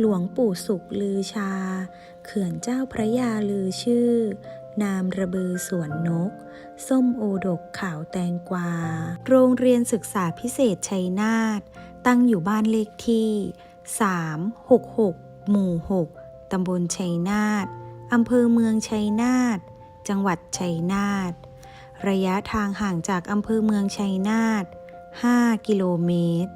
หลวงปู่สุขลือชา เขื่อนเจ้าพระยาลือชื่อ นามระบือสวนนก ส้มโอดกขาวแตงกวา โรงเรียนศึกษาพิเศษชัยนาท ตั้งอยู่บ้านเลขที่ 366 หมู่ 6 ตำบลชัยนาท อำเภอเมืองชัยนาท จังหวัดชัยนาท ระยะทางห่างจากอำเภอเมืองชัยนาท 5 กิโลเมตร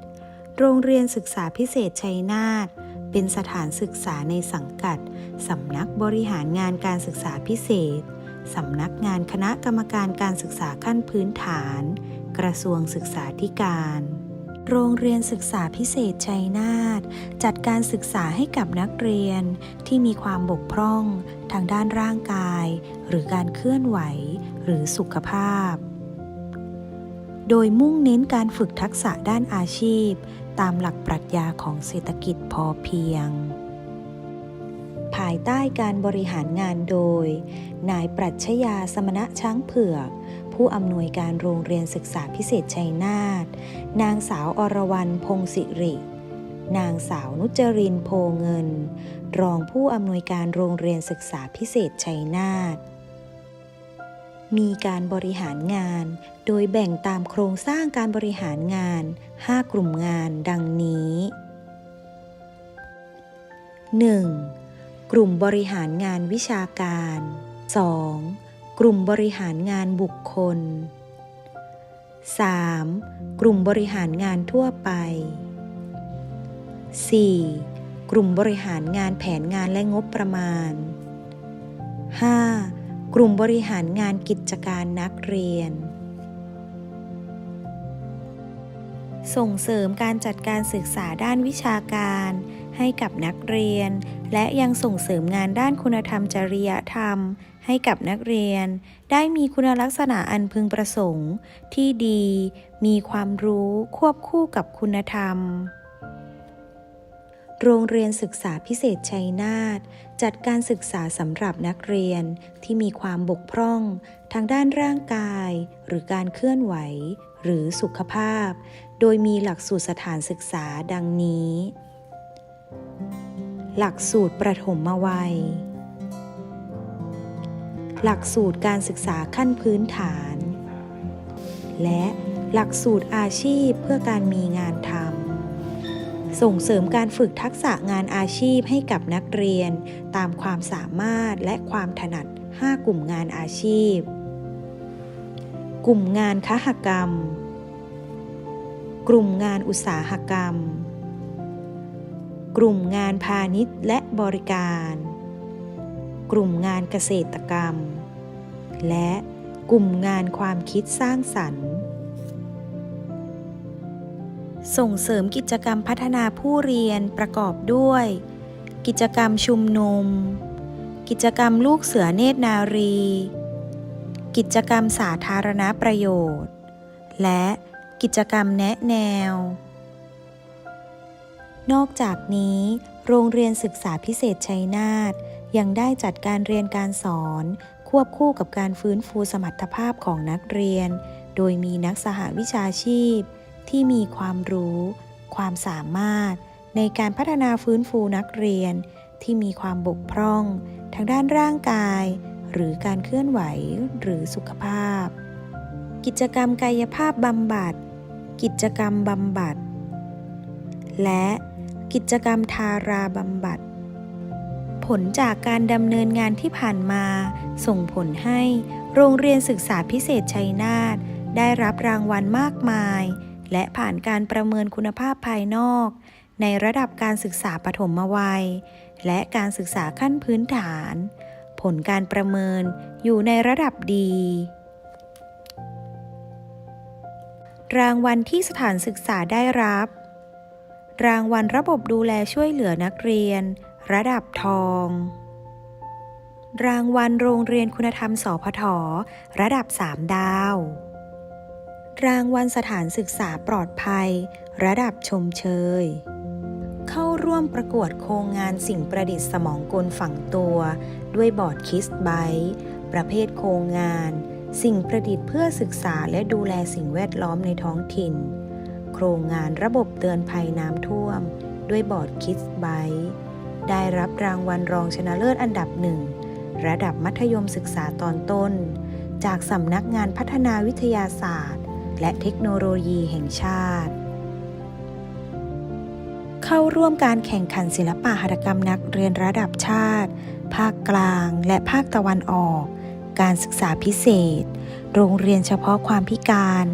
โรงเรียนศึกษาพิเศษชัยนาท เป็นสถานศึกษาในสังกัด สำนักบริหารงานการศึกษาพิเศษ สำนักงานคณะกรรมการการศึกษาขั้นพื้นฐาน กระทรวงศึกษาธิการ โรงเรียนศึกษาพิเศษชัยนาทจัดการศึกษาให้กับนักเรียนที่มีความบกพร่อง ทางด้านร่างกาย หรือการเคลื่อนไหว หรือสุขภาพโดยมุ่งเน้นการฝึกทักษะด้านอาชีพ ตามหลักปรัชญาของเศรษฐกิจพอเพียง ภายใต้การบริหารงานโดย นายปรัชญาสมณะช้างเผือก ผู้อำนวยการโรงเรียนศึกษาพิเศษชัยนาทนางสาวอรวรรณพงศิริ นางสาวนุจรินโพเงิน รองผู้อำนวยการโรงเรียนศึกษาพิเศษชัยนาท มีการบริหารงาน โดยแบ่งตามโครงสร้างการบริหารงาน 5 กลุ่มงานดังนี้ 1. กลุ่มบริหารงานวิชาการ 2. กลุ่มบริหารงานบุคคล 3. กลุ่มบริหารงานทั่วไป 4. กลุ่มบริหารงานแผนงานและงบประมาณ 5. กลุ่มบริหารงานกิจการนักเรียน ส่งเสริมการจัดการศึกษาด้านวิชาการ ให้กับนักเรียน และยังส่งเสริมงานด้านคุณธรรมจริยธรรม ให้กับนักเรียน ได้มีคุณลักษณะอันพึงประสงค์ ที่ดี มีความรู้ควบคู่กับคุณธรรม โรงเรียนศึกษาพิเศษชัยนาทจัดการศึกษาสำหรับนักเรียนที่มีความบกพร่อง ทางด้านร่างกาย หรือการเคลื่อนไหว หรือสุขภาพ โดยมีหลักสูตรสถานศึกษาดังนี้ หลักสูตรประถมวัย หลักสูตรการศึกษาขั้นพื้นฐาน และหลักสูตรอาชีพเพื่อการมีงานทำ ส่งเสริมการฝึกทักษะงานอาชีพให้กับนักเรียน ตามความสามารถและความถนัด 5 กลุ่มงานอาชีพ กลุ่มงานคหกรรม กลุ่มงานอุตสาหกรรม กลุ่มงานพาณิชย์และบริการ กลุ่มงานเกษตรกรรม และกลุ่มงานความคิดสร้างสรรค์ ส่งเสริมกิจกรรมพัฒนาผู้เรียนประกอบด้วย กิจกรรมชุมนุม กิจกรรมลูกเสือเนตรนารี กิจกรรมสาธารณประโยชน์ และกิจกรรมแนะแนว นอกจากนี้ โรงเรียนศึกษาพิเศษชัยนาทยังได้จัดการเรียนการสอน ควบคู่กับการฟื้นฟูสมรรถภาพของนักเรียน โดยมีนักสหวิชาชีพ ที่มีความรู้ ความสามารถ ในการพัฒนาฟื้นฟูนักเรียน ที่มีความบกพร่อง ทางด้านร่างกาย หรือการเคลื่อนไหวหรือสุขภาพ กิจกรรมกายภาพบำบัด กิจกรรมบำบัด และกิจกรรมทาราบำบัด ผลจากการดำเนินงานที่ผ่านมา ส่งผลให้โรงเรียนศึกษาพิเศษชัยนาทได้รับรางวัลมากมาย และผ่านการประเมินคุณภาพภายนอก ในระดับการศึกษาปฐมวัย และการศึกษาขั้นพื้นฐาน ผลการประเมินอยู่ในระดับดี รางวัลที่สถานศึกษาได้รับ รางวัลระบบดูแลช่วยเหลือนักเรียน ระดับทอง รางวัลโรงเรียนคุณธรรมสพทระดับ 3 ดาว รางวัลสถานศึกษาปลอดภัย ระดับชมเชย เข้าร่วมประกวดโครงงานสิ่งประดิษฐ์สมองกลฝังตัว ด้วยบอร์ดคิสไบต์ประเภทโครงงาน สิ่งประดิษฐ์เพื่อศึกษาและดูแลสิ่งแวดล้อมในท้องถิ่น โครงงานระบบเตือนภัยน้ำท่วม ด้วยบอร์ดคิสไบต์ได้รับรางวัลรองชนะเลิศอันดับหนึ่งระดับมัธยมศึกษาตอนต้น จากสำนักงานพัฒนาวิทยาศาสตร์ และเทคโนโลยีแห่งชาติ เข้าร่วมการแข่งขันศิลปะหัตถกรรมนักเรียนระดับชาติ ภาคกลางและภาคตะวันออก การศึกษาพิเศษ โรงเรียนเฉพาะความพิการ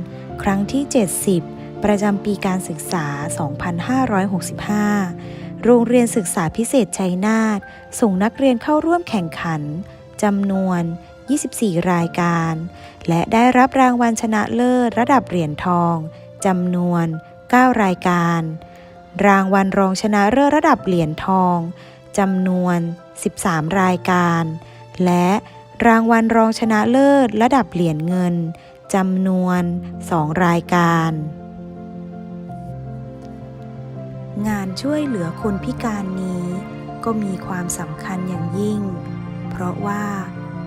ครั้งที่ 70 ประจำปีการศึกษา 2565โรงเรียนศึกษาพิเศษชัยนาทส่งนักเรียนเข้าร่วมแข่งขันจำนวน 24 รายการ และได้รับรางวัลชนะเลิศระดับเหรียญทองจำนวน 9 รายการ รางวัลรองชนะเลิศระดับเหรียญทองจำนวน 13 รายการ และรางวัลรองชนะเลิศระดับเหรียญเงินจำนวน 2 รายการ งานช่วยเหลือคนพิการนี้ก็มีความสำคัญอย่างยิ่ง เพราะว่า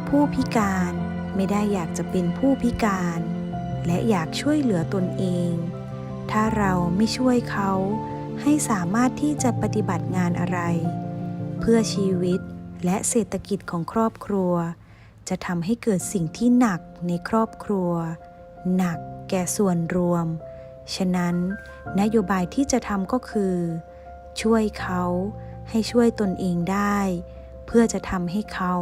ผู้พิการ ไม่ได้อยากจะเป็นผู้พิการ และอยากช่วยเหลือตนเอง ถ้าเราไม่ช่วยเขาให้สามารถที่จะปฏิบัติงานอะไร เพื่อชีวิตและเศรษฐกิจของครอบครัว จะทำให้เกิดสิ่งที่หนักในครอบครัว หนักแก่ส่วนรวม ฉะนั้น นโยบายที่จะทำก็คือ ช่วยเขาให้ช่วยตนเองได้ เพื่อจะทำให้เขา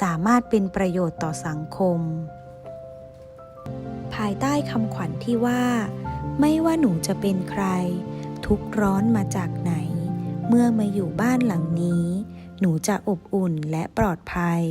สามารถเป็นประโยชน์ต่อสังคม ภายใต้คำขวัญที่ว่า ไม่ว่าหนูจะเป็นใคร ทุกข์ร้อนมาจากไหน เมื่อมาอยู่บ้านหลังนี้ หนูจะอบอุ่นและปลอดภัย